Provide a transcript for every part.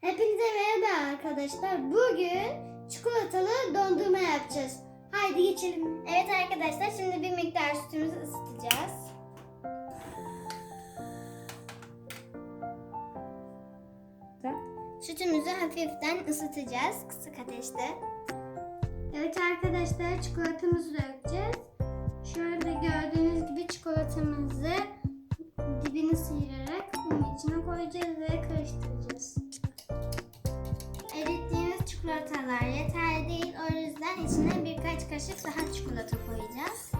Hepinize merhaba arkadaşlar. Bugün çikolatalı dondurma yapacağız. Haydi geçelim. Evet arkadaşlar şimdi bir miktar sütümüzü ısıtacağız. Sütümüzü hafiften ısıtacağız kısık ateşte. Evet arkadaşlar çikolatamızı dökeceğiz. Dibini sıyırarak bunun içine koyacağız ve karıştıracağız. Erittiğimiz çikolatalar yeterli değil. O yüzden içine birkaç kaşık daha çikolata koyacağız.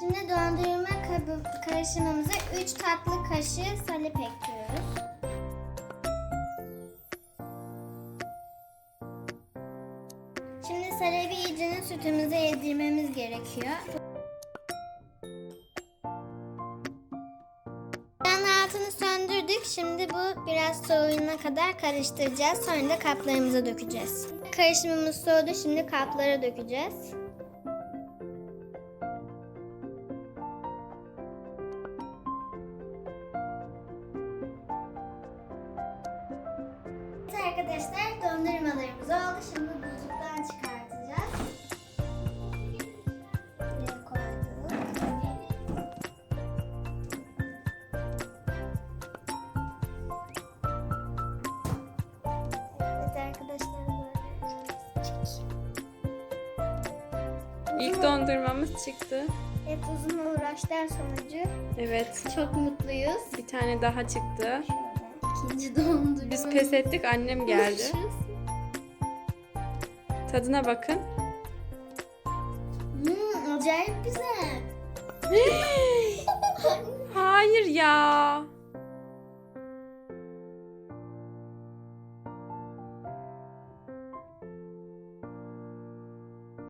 Şimdi dondurma karışımımıza 3 tatlı kaşığı salep ekliyoruz. Salebi iyicinin sütümüze yedirmemiz gerekiyor. Yan altını söndürdük. Şimdi bu biraz soğuyana kadar karıştıracağız. Sonra da kaplarımıza dökeceğiz. Karışımımız soğudu. Şimdi kaplara dökeceğiz. Arkadaşlar dondurmalarımız oldu. Şimdi buzluktan çıkartacağız. İlk dondurmamız çıktı. Evet uzun uğraşlar sonucu Evet. çok mutluyuz. Bir tane daha çıktı. İkinci dondurma. Biz pes ettik. Annem geldi. Tadına bakın. Hmm, acayip güzel. Hayır ya.